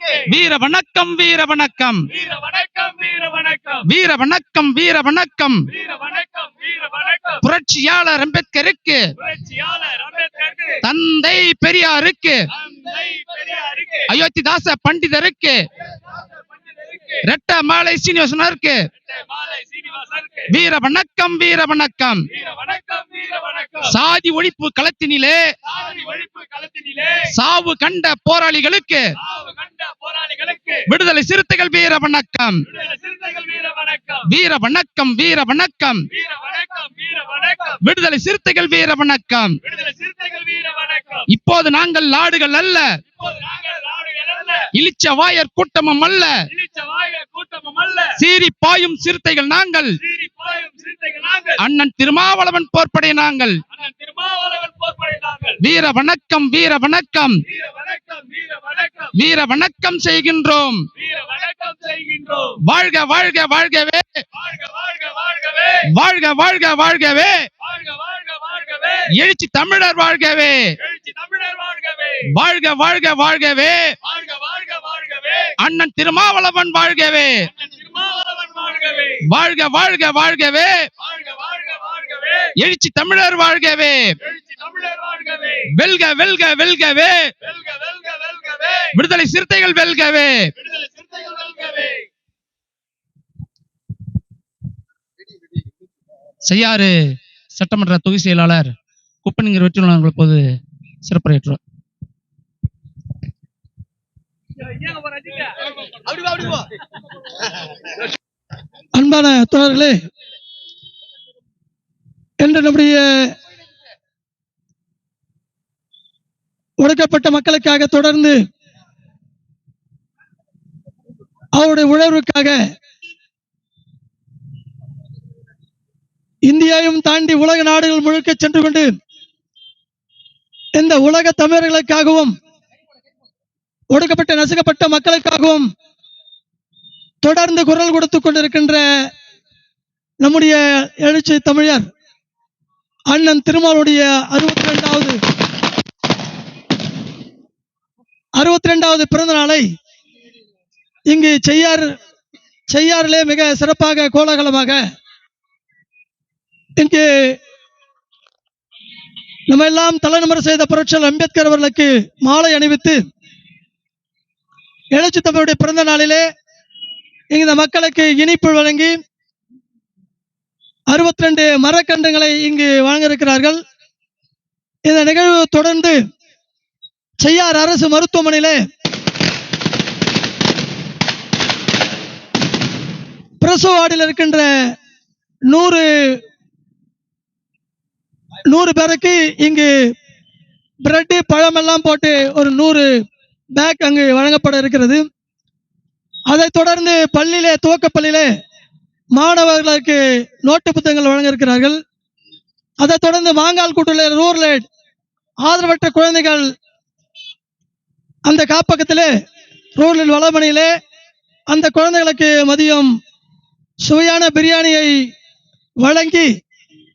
வீர வணக்கம் வீர வணக்கம் வீர வணக்கம் வீர வணக்கம் புரட்சியாளர் அம்பேத்கருக்கு. தந்தை பெரியாருக்கு. அயோத்திதாச பண்டிதருக்கு. மாலை சீனிவாசனருக்கு. வீர வணக்கம் வீர வணக்கம் சாதி ஒழிப்பு களத்தினிலே சாவு கண்ட போராளிகளுக்கு விடுதலை சிறுத்தைகள் வீர வணக்கம். வீர வணக்கம். வீர வணக்கம் விடுதலை சிறுத்தைகள் வீர வணக்கம். இப்போது நாங்கள் லாடுகள் அல்ல. இளிச்ச வாயர் கூட்டமும் அல்ல. சீரி பாயும் சிறுத்தைகள் நாங்கள். அண்ணன் திருமாவளவன் போர்படை நாங்கள் வீர வணக்கம் வீர வணக்கம். வீர வணக்கம் செய்கின்றோம். வாழ்க வாழ்க வாழ்கவே. வாழ்க வாழ்க வாழ்கவே. எழுச்சி தமிழர் வாழ்கவே. வாழ்க வாழ்க வாழ்கவே. அண்ணன் திருமாவளவன் வாழ்கவே. வாழ்க வாழ்க வாழ்கவே. எழுச்சி தமிழர் வாழ்கவே. வெல்க வெல்க வெல்கவே. விடுதலை சிறுத்தைகள் வெல்கவே. செய்யாறு சட்டமன்ற தொகுதி செயலாளர் குப்பனிங்கர் வெற்றியாளர்கள் போது சிறப்புரையாற்றுவார். அப்படி அப்படி அன்பான தோழர்களே என்று நம்முடைய ஒடுக்கப்பட்ட மக்களுக்காக தொடர்ந்து அவருடைய உழவுக்காக இந்தியாவையும் தாண்டி உலக நாடுகள் முழுக்க சென்று கொண்டு இந்த உலக தமிழர்களுக்காகவும் ஒடுக்கப்பட்ட நசுக்கப்பட்ட மக்களுக்காகவும் தொடர்ந்து குரல் கொடுத்து கொண்டிருக்கின்ற நம்முடைய எழுச்சி தமிழர் அண்ணன் திருமாலுடைய அறுபத்தி ரெண்டாவது அறுபத்தி ரெண்டாவது பிறந்த நாளை இங்கு செய்யார் செய்யாறிலே மிக சிறப்பாக கோலாகலமாக இங்கு நம்ம எல்லாம் தலைநமர் செய்த புரட்சியாளர் அம்பேத்கர் அவர்களுக்கு மாலை அணிவித்து எழுச்சி தமிழுடைய பிறந்த நாளிலே இந்த மக்களுக்கு இனிப்பு வழங்கி அறுபத்தி ரெண்டு மரக்கன்றுகளை இங்கு வழங்க இருக்கிறார்கள் இந்த நிகழ்வு தொடர்ந்து செய்யார் அரசு மருத்துவமனையிலே பிரசவ வார்டில் இருக்கின்ற நூறு நூறு பேருக்கு இங்கு பிரெட்டு பழமெல்லாம் போட்டு ஒரு நூறு பேக் அங்கு வழங்கப்பட இருக்கிறது. அதைத் தொடர்ந்து பள்ளியிலே துவக்க பள்ளியிலே மாணவர்களுக்கு நோட்டு புத்தகங்கள் வழங்க இருக்கிறார்கள் அதைத் தொடர்ந்து மாங்கால் கூட்டுள்ள ரூரல் ஆதரவற்ற குழந்தைகள் அந்த காப்பகத்திலே ரூரல் வளமணியிலே அந்த குழந்தைகளுக்கு மதியம் சுவையான பிரியாணியை வழங்கி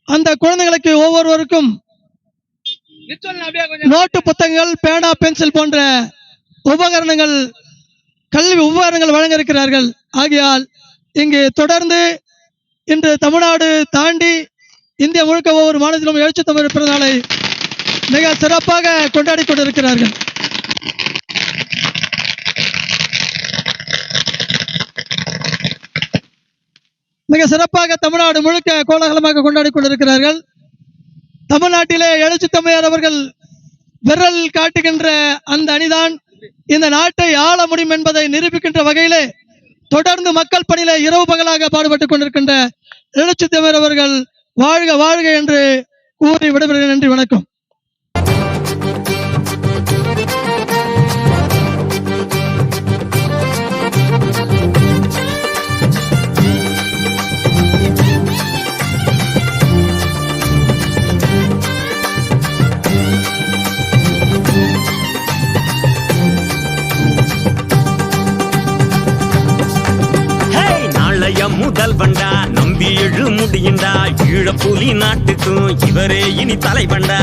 அந்த குழந்தைகளுக்கு ஒவ்வொருவருக்கும் நோட்டு புத்தகங்கள் பேனா பென்சில் போன்ற உபகரணங்கள் கல்வி உபகரணங்கள் வழங்க இருக்கிறார்கள் ஆகையால் இங்கு தொடர்ந்து இன்று தமிழ்நாடு தாண்டி இந்தியா முழுக்க ஒவ்வொரு மாநிலத்திலும் எழுச்சி தமிழ் பிறந்தநாளை மிக சிறப்பாக கொண்டாடி கொண்டிருக்கிறார்கள். மிக சிறப்பாக தமிழ்நாடு முழுக்க கோலாகலமாக கொண்டாடி கொண்டிருக்கிறார்கள். தமிழ்நாட்டிலே எழுச்சி தமிழர் அவர்கள் விரல் காட்டுகின்ற அந்த அணிதான் இந்த நாட்டை ஆள முடியும் என்பதை நிரூபிக்கின்ற வகையிலே தொடர்ந்து மக்கள் பணியில இரவு பகலாக பாடுபட்டுக் கொண்டிருக்கின்ற எழுச்சி தமிழர் அவர்கள் வாழ்க வாழ்க என்று கூறி விடைபெறுகிறேன். நன்றி வணக்கம். நம்பி எழு முடியுண்டா ஈழ புலி நாட்டுக்கும் இவரே இனி தலைவண்டா.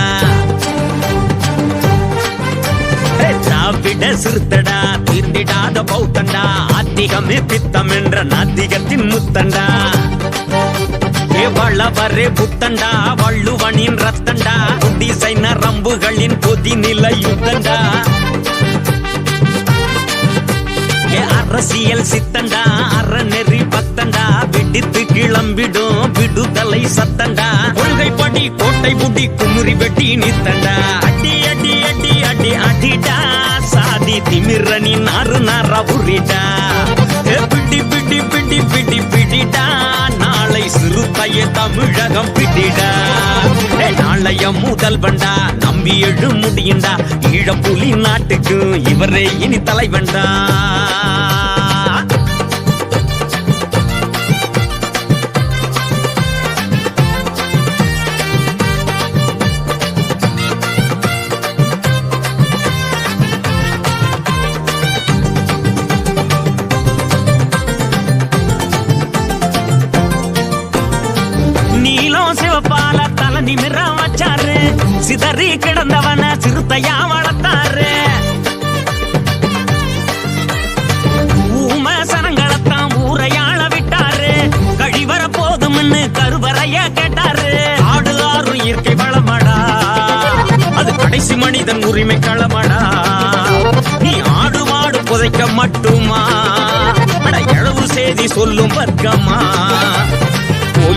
திராவிட சிறுத்தடா தீர்ந்திடாத பௌத்தண்டா ஆத்திகமே பித்தம் என்ற நாத்திகத்தின் முத்தண்டா. ஏ வளவரே புத்தண்டா வள்ளுவனின் ரத்தண்டா குடிசை நரம்புகளின் கொதிநிலை யுத்தண்டா. அரசியல் சித்தண்டா அறநெறி பத்தண்டா வெடித்து கிளம்பிடும் விடுதலை சத்தண்டா. கொள்கைப்படி கோட்டை புடி குமுறி வெட்டி நித்தண்டா. அடி அடி அடி அடி அடிடா. சாதி திமிரணி நாறு நாரா உரிடா பிடி பிடி பிடி பிடி பிடிடா. சிறுத்தைய தமிழகம் பிடிட நாளைய முதல் வண்டா நம்பி எழு முடியுண்டா. ஈழப்புலி நாட்டுக்கு இவரே இனி தலைவண்டா. சிதறி கிடந்தவன சிறுத்தையா வளர்த்தாரு. ஊம சனங்களத்தான் ஊரையாள விட்டாரு. கழிவர போதும்னு கருவறைய கேட்டாரு. ஆடு ஆறு இயற்கை வளமடா. அது கடைசி மனிதன் உரிமை களமடா. நீ ஆடு மாடு புதைக்க மட்டுமா? அட எழவு செய்தி சொல்லும் வர்க்கமா?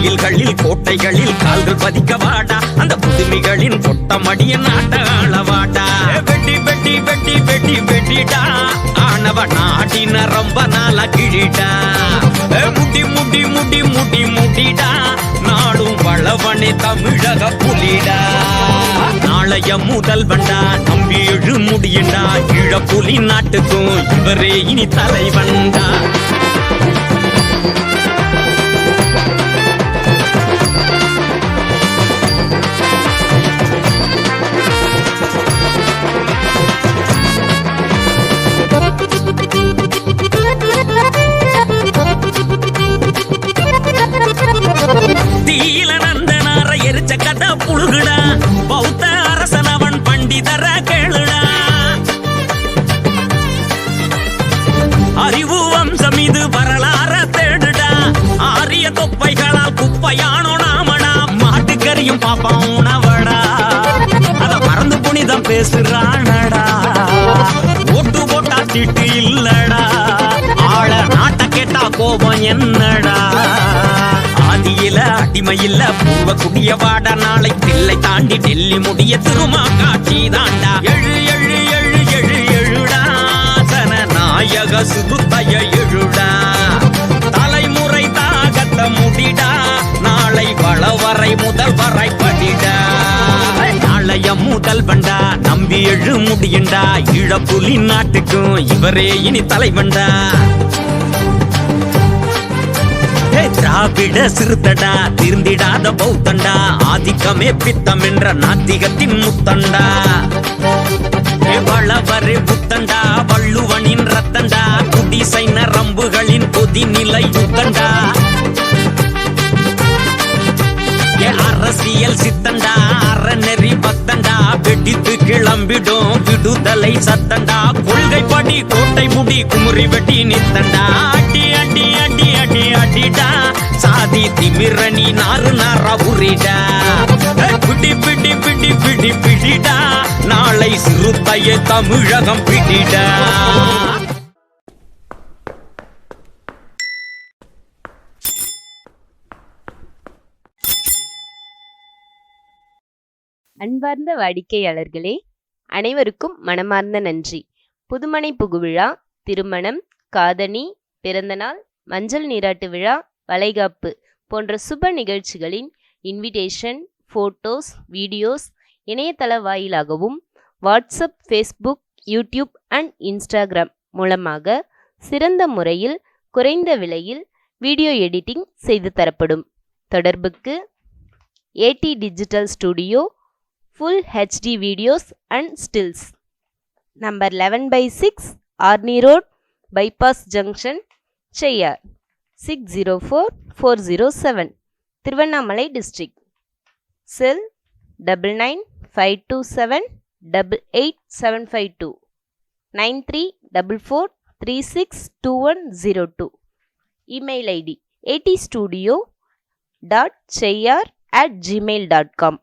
கோயில்களில் கோட்டைகளில் கால்கள் பதிக்க வாடா. அந்த புதுமைகளின் பொட்டமடிய நாட்டாள வாடா வெட்டி வெட்டி வெட்டி வெட்டி வெட்டிடா. ஆனவ நாட்டின ரொம்ப நாளா கிழிடா. ஏ, முடி முடி முடி முடி முடிடா நாடும் வளவனே தமிழக புலிடா. நாளைய முதல் வண்டா நம்பி எழு முடியண்டா. இழ புலி நாட்டுக்கும் இவரே இனி தலைவன்டா. வம்சம் இது வரலாற தேடுடா. ஆரிய தொப்பைகளால் குப்பையானோ நாமடா. மாட்டுக்கறியும் பாப்பான் உணவடா. அத மறந்து புனிதம் பேசுறானடா. ஓட்டு போட்டா சீட்டு இல்லடா. ஆள நாட்ட கேட்டா கோபம் என்னடா. ஆதியில அடிமை இல்ல பூர்வ குடிய வாட. நாளை பிள்ளை தாண்டி டெல்லி முடிய திருமா காட்சி தாண்டா. எழு நாயக சுகுத்தைய எழுடா. தலைமுறை தாகத்த முடிடா. நாளை வளவரை முதல் வரை படிடா நாளைய முதல் வண்டா நம்பி எழு முடியண்டா. இழப்புலி நாட்டுக்கும் இவரே இனி தலைவண்டா. திராவிட சிறுத்தடா திருந்திடாத பௌத்தண்டா. ஆதிக்கமே பித்தம் என்ற நாத்திகத்தின் முத்தண்டா. வளவரே புத்தண்டா வள்ளுவனின் ரத்தண்டா குடிசைன ரம்புகளின் கொதிநிலை யுத்தண்டா ஏ, அரசியல் சித்தண்டா அறநெறி பத்தண்டா வெடித்து கிளம்பிடும் விடுதலை சத்தண்டா. கொள்கைப்படி கோட்டை முடி குமுறி வெட்டி நித்தண்டா. அடி அடி அடி அடி அடிடா சாதி திமிரணி நாறு நாரா உரிடா. பிடி பிடி பிடி பிடி பிடிடா. சிறுத்தைய தமிழகம் பிடிட அன்பார்ந்த வாடிக்கையாளர்களே அனைவருக்கும் மனமார்ந்த நன்றி. புதுமனை புகுவிழா திருமணம் காதணி பிறந்தநாள் மஞ்சள் நீராட்டு விழா வளைகாப்பு போன்ற சுப நிகழ்ச்சிகளின் இன்விடேஷன் ஃபோட்டோஸ் வீடியோஸ் இணையதள வாயிலாகவும் WhatsApp Facebook YouTube and Instagram மூலமாக சிறந்த முறையில் குறைந்த விலையில் வீடியோ எடிட்டிங் செய்து தரப்படும். தொடர்புக்கு AD digital studio full HD videos and stills number eleven by six Arni road bypass junction Cheyyar six zero four four zero seven Tiruvannamalai district cell double nine five two seven double eight seven five two nine three double four three six two one zero two. Email ID atstudio dot at gmail dot com.